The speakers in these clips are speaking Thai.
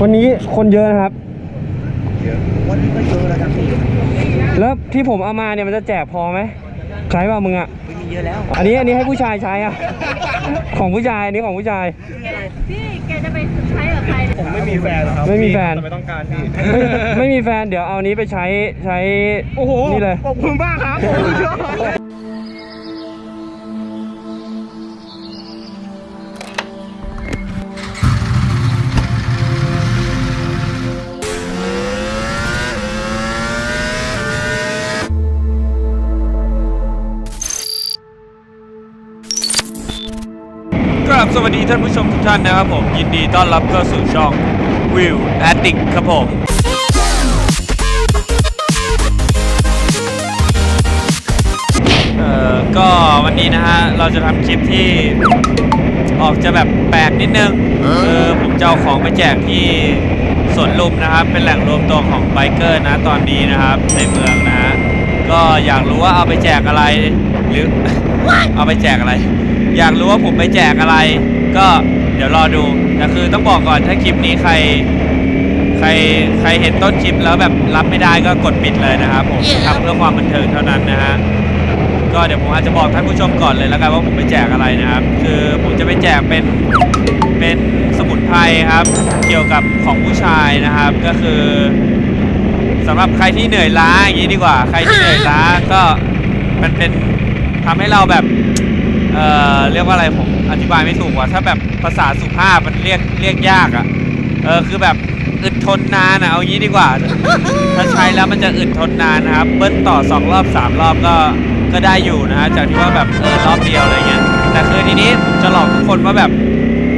วันนี้คนเยอะนะครับเยอะวันนี้ก็เยอะแล้วครับพี่แล้วที่ผมเอามาเนี่ยมันจะแจกพอไหมใช้ป่ะมึงอะ ไม่มีเยอะแล้ว อันนี้อันนี้ให้ผู้ชายใช้อะ ของผู้ชายอันนี้ของผู้ชาย พี่แกจะไปใช้กับใครผมไม่มีแฟนครับไม่มีแฟน แต่ไม่ต้องการพี่ ไม่ไม่มีแฟนเดี๋ยวเอานี้ไปใช้ใช้ โอ้โห นี่เลย ขอบคุณมากครับผมชอบ กราบสวัสดีท่านผู้ชมทุกท่านนะครับผม ยินดีต้อนรับเข้าสู่ช่อง Will Addict ครับผม เอ่อ ก็วันนี้นะฮะ เราจะทำคลิปที่ออกจะแบบแปลกนิดนึงคือผมจะเอาของไปแจกที่สวนลุมนะครับ เป็นแหล่งรวมตัวของไบเกอร์นะตอนนี้นะครับ ในเมืองนะฮะ ก็อยากรู้ว่าเอาไปแจกอะไรหรือ เอาไปแจกอะไร อยากรู้ว่าผมไปแจกอะไร ก็เดี๋ยวรอดูแต่คือต้องบอกก่อนถ้าคลิปนี้ใคร ใครใครเห็นต้นคลิปแล้วแบบรับไม่ได้ก็กดปิดเลยนะครับผมทำเพื่อความบันเทิงเท่านั้นนะฮะก็เดี๋ยวผมอาจจะบอกท่านผู้ชมก่อนเลยแล้วกันว่าผมไปแจกอะไรนะครับ คือผมจะไปแจกเป็นเป็นสมุนไพรครับ เกี่ยวกับของผู้ชายนะครับ ก็คือสำหรับใครที่เหนื่อยล้าอย่างนี้ดีกว่า ใครที่เหนื่อยล้าก็มันเป็นทำให้เราแบบ เอ่อเรียกว่าอะไรผมอธิบายไม่ถูกว่าถ้าแบบภาษาสุภาพมันเรียกเรียกยากอะ่ะเออคือแบบอึดทนนานอะ่ะเอางี้ดีกว่า ถ้าใช้แล้วมันจะอึดทนนานนะครับเบิ้ลต่อสองรอบสามรอบก็ก็ได้อยู่นะฮะจากที่ว่าแบบเออรอบเดียวอะไรเงี้ยแต่คือทีนี้ผมจะหลอกทุกคนว่าแบบ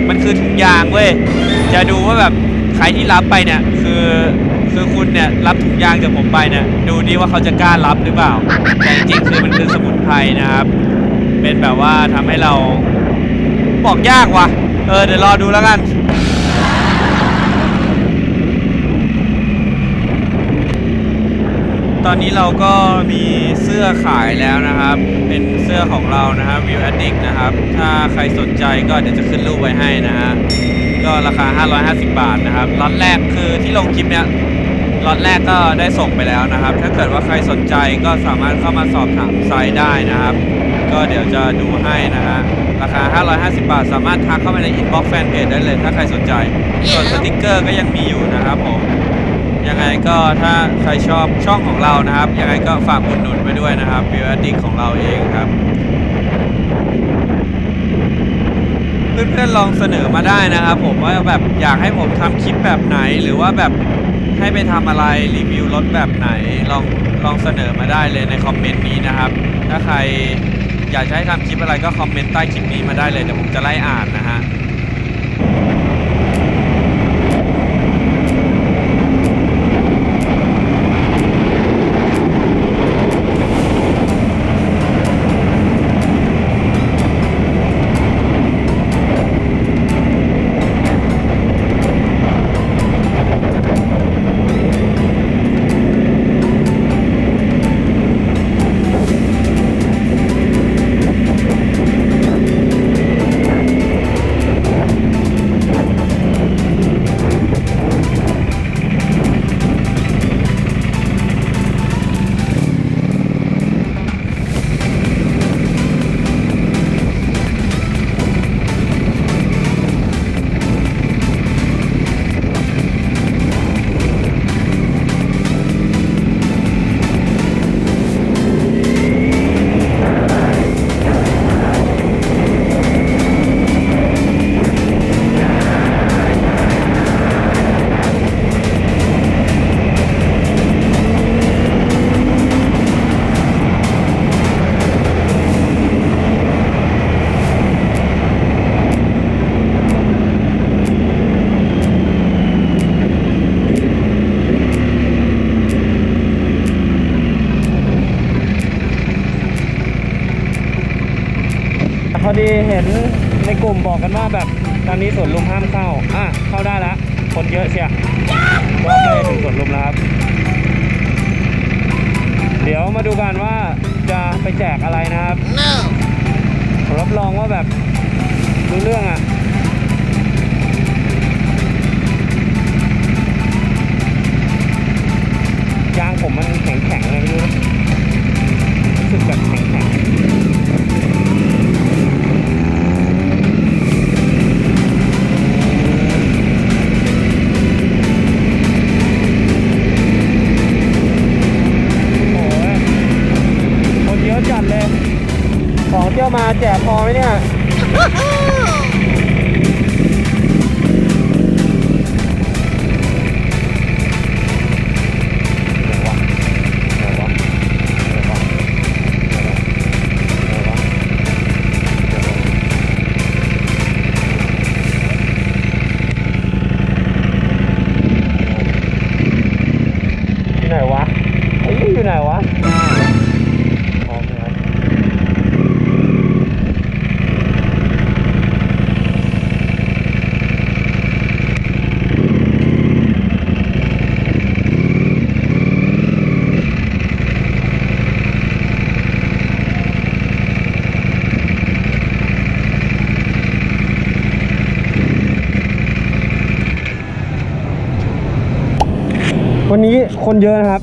มันคือถุงยางเว้ยจะดูว่าแบบใครที่รับไปเนี่ยคือคือคุณเนี่ยรับถุงยางจากผมไปเนี่ยดูดีว่าเขาจะกล้ารับหรือเปล่าแต่จริงๆคือมันคือสมุนไพรนะครับ เป็นแบบว่าทำให้เราบอกยากว่ะ เออ เดี๋ยวรอดูแล้วกัน ตอนนี้เราก็มีเสื้อขายแล้วนะครับ เป็นเสื้อของเรานะครับ View Addict นะครับ ถ้าใครสนใจก็เดี๋ยวจะขึ้นรูปไว้ให้นะฮะ ก็ราคา 550 บาทนะครับล็อตแรกคือที่ลงคลิปเนี้ยล็อตแรกก็ได้ส่งไปแล้วนะครับ ถ้าเกิดว่าใครสนใจก็สามารถเข้ามาสอบถามไซต์ได้นะครับ ก็เดี๋ยวจะดูให้นะฮะ ราคา 550 บาท สามารถทักเข้าไปในอินบ็อกซ์แฟนเพจได้เลยถ้าใครสนใจ ส่วนสติกเกอร์ก็ยังมีอยู่นะครับผม ยังไงก็ถ้าใครชอบช่องของเรานะครับ ยังไงก็ฝากอุดหนุนไปด้วยนะครับวิวอดิกของเราเองครับ เพื่อนๆลองเสนอมาได้นะครับผมว่าแบบอยากให้ผมทำคลิปแบบไหนหรือว่าแบบให้ไปทำอะไรรีวิวรถแบบไหนลองลองเสนอมาได้เลยในคอมเมนต์นี้นะครับ ถ้าใคร อยากจะให้ทำคลิปอะไรก็คอมเมนต์ใต้คลิปนี้มาได้เลยเดี๋ยวผมจะไล่อ่านนะฮะ อดีเห็นในกลุ่มบอกกันว่าแบบตอนนี้สวนลุมห้ามเข้า อะ เข้าได้แล้ว คนเยอะเชียก็ไปถึงสวนลุมแล้วครับ เดี๋ยวมาดูกันว่าจะไปแจกอะไรนะครับ no. รับรองว่าแบบรู้เรื่องอะยางผมมันแข็งๆเลยรู้สึกแบบแข็งๆ มาแจกพอไหมเนี่ย วันนี้คนเยอะนะครับ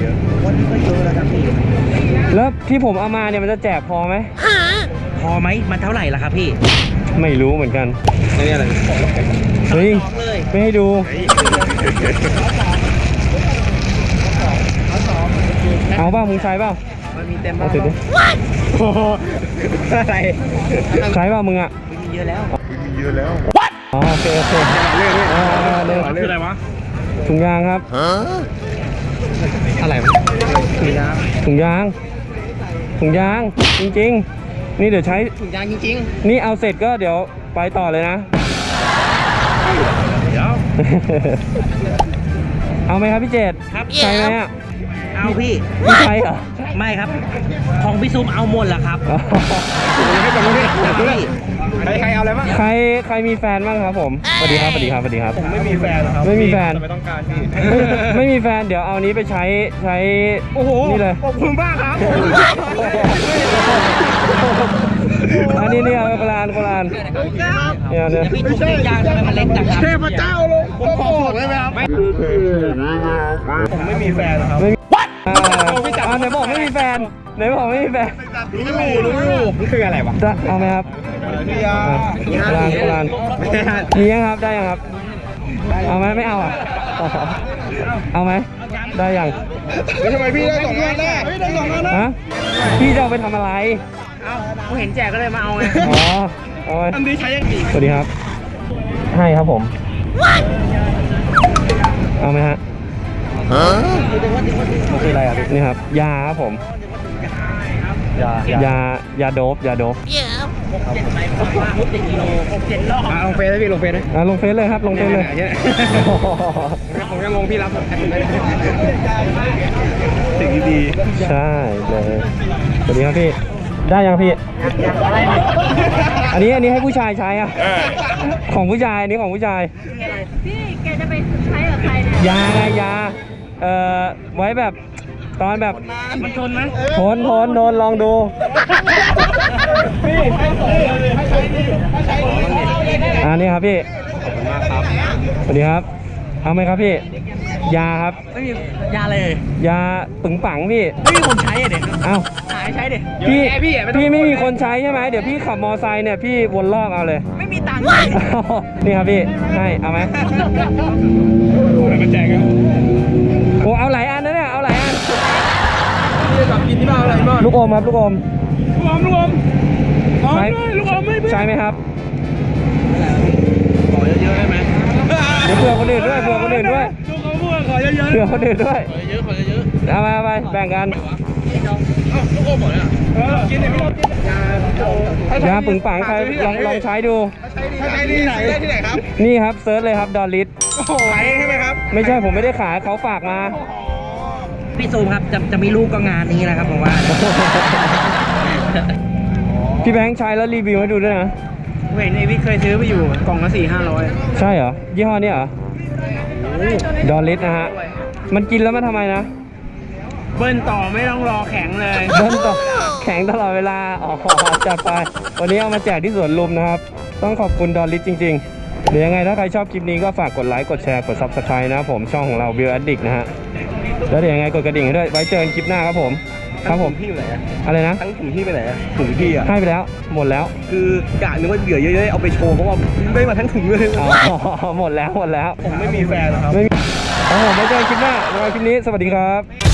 เยอะวันนี้ก็เยอะแล้วครับพี่ แล้วที่ผมเอามาเนี่ยมันจะแจกพอไหม พอไหมมันเท่าไหร่ล่ะครับพี่ไม่รู้เหมือนกัน นี่อะไรเฮ้ย สองเลยไม่ให้ดู เอาเปล่ามึงใช้เปล่ามันมีเต็มเอาบ้านถือดิอะไรใช้เปล่ามึงอะ มีเยอะแล้ว อ๋อโอเคโอเคเอาเอาเอาเลยคืออะไรวะ ถุงยางครับอะไรวะถุงยางถุงยางถุงยางจริง ๆ นี่เดี๋ยวใช้ถุงยางจริงนี่เอาเสร็จก็เดี๋ยวไปต่อเลยนะๆเดี๋ยว เอาไหมครับพี่เจตครับใช้ไหมอะเอาพี่พี่ใช้เหรอไม่ครับ ของพี่ซูมเอาหมดแล้วครับอ๋อพี่ ใครใครเอาอะไรบ้างใครใครมีแฟนบ้างครับผมสวัสดีครับสวัสดีครับสวัสดีครับไม่มีแฟนครับไม่มีแฟน ไม่ต้องการพี่ไม่ไม่มีแฟนเดี๋ยวเอานี้ไปใช้ใช้โอ้โหนี่เลยขอบคุณมากครับอันนี้นี่เอาโบราณโบราณเนี่ยเนี่ยพี่ถุงยางทำไมมันเล็กจังครับเทพเจ้าลงผมขอบอกได้ไหมครับผมไม่มีแฟนครับไม่มีอ่าอ่าไหนบอกไม่มีแฟนไหนบอกไม่มีแฟนรู้อยู่รู้อยู่นี่คืออะไรวะจะเอาไหมครับพี่ยา โบราณโบราณมียังครับได้ยังครับ เอาไหมไม่เอาอะเอาไหมได้ยังทำไมพี่ได้สองงานได้ได้สองงานนะฮะพี่จะเอาไปทำอะไรเอาผมเห็นแจกก็เลยมาเอาไงอ๋อเอาไว้อันนี้ใช้ยังดีสวัสดีครับ ให้ครับผมเอาไหมฮะมันคืออะไรอะพี่นี่ครับ ยาครับผม ยายายาโดบยาโดบ อะลงเฟซได้พี่ลงเฟซได้อะลงเฟซเลยครับลงเฟซเลยเนี่ยผมยังงงพี่รับสิ่งดีใช่เลยสวัสดีครับพี่ได้ยังพี่ อันนี้อันนี้ให้ผู้ชายใช้อะ ของผู้ชายอันนี้ของผู้ชาย พี่แกจะไปใช้กับใครเนี่ยยาไงยา เอ่อไว้แบบ ตอนแบบมันทนไหมทนทนทนลองดูอันนี้ครับพี่สวัสดีครับเอาไหมครับพี่ ยาครับไม่มียาเลยยาปึงปังพี่ไม่มีคนใช้อะเด็กเอ้าหายใช้เด็กพี่พี่อะไม่ต้องพี่ไม่มีคนใช้ใช่ไหมเดี๋ยวพี่ขับมอไซค์เนี่ยพี่วนรอบเอาเลย ไม่มีตังค์นี่ครับพี่ให้เอาไหมแล้วมาแจกกันโอ้เอาหล จะกลับกินที่บ้านอะไรบ้างลูกอมครับลูกอมรวมรวมอ๋อใช้ไม่ลูกอมไม่ใช้ไหมครับขอเยอะๆได้ไหมเดี๋ยวเผื่อคนอื่นด้วยเผื่อคนอื่นด้วยลูกเขาพูดขอเยอะๆเผื่อคนอื่นด้วยขอเยอะๆขอเยอะเอาไปเอาไปแบ่งกันๆเอ้าลูกอมหมดเลยอะเออกินเนี่ยพี่เรากินยาปึงปังใครลองลองใช้ดูถ้าใช้ที่ไหนได้ที่ไหนครับ นี่ครับเซิร์ชเลยครับดอลลิสโอ้โหขายใช่ไหมครับ ไม่ใช่ผมไม่ได้ขายเขาฝากมา พี่ซูมครับจะจะมีลูกก็งานนี้แหละครับผมว่า พี่แบงค์ใช้แล้วรีวิวให้ดูด้วยนะ เห็นไอวิทเคยซื้อไปอยู่กล่องละสี่ห้าร้อยใช่เหรอ ยี่ห้อนี้เหรอ ดอลลิสนะฮะ มันกินแล้วมันทำไมนะ เบิ้ลต่อไม่ต้องรอแข็งเลยเบิ้ลต่อแข็งตลอดเวลาอ๋อจัดไป วันนี้เอามาแจกที่สวนลุมนะครับ ต้องขอบคุณดอลลิสจริง ๆ เดี๋ยวยังไงถ้าใครชอบคลิปนี้ก็ฝากกดไลค์ กดแชร์ กด Subscribe นะครับผมช่องของเรา Bill Addict นะฮะ แล้วเดี๋ยวยังไงกดกระดิ่งให้ด้วย ไว้เจอกันคลิปหน้าครับผม ครับผมพี่อยู่ไหนอะอะไรนะ ทั้งถุงพี่ไปไหนอะถุงพี่อะให้ไปแล้ว หมดแล้ว คือกะนึกว่าเหลือเยอะๆเอาไปโชว์เพราะว่าไม่มาทั้งถุงเลย อ๋อ หมดแล้ว หมดแล้ว ผมไม่มีแฟนนะครับ ไม่มีครับผมไว้เจอกันคลิปหน้าสำหรับคลิปนี้ สวัสดีครับ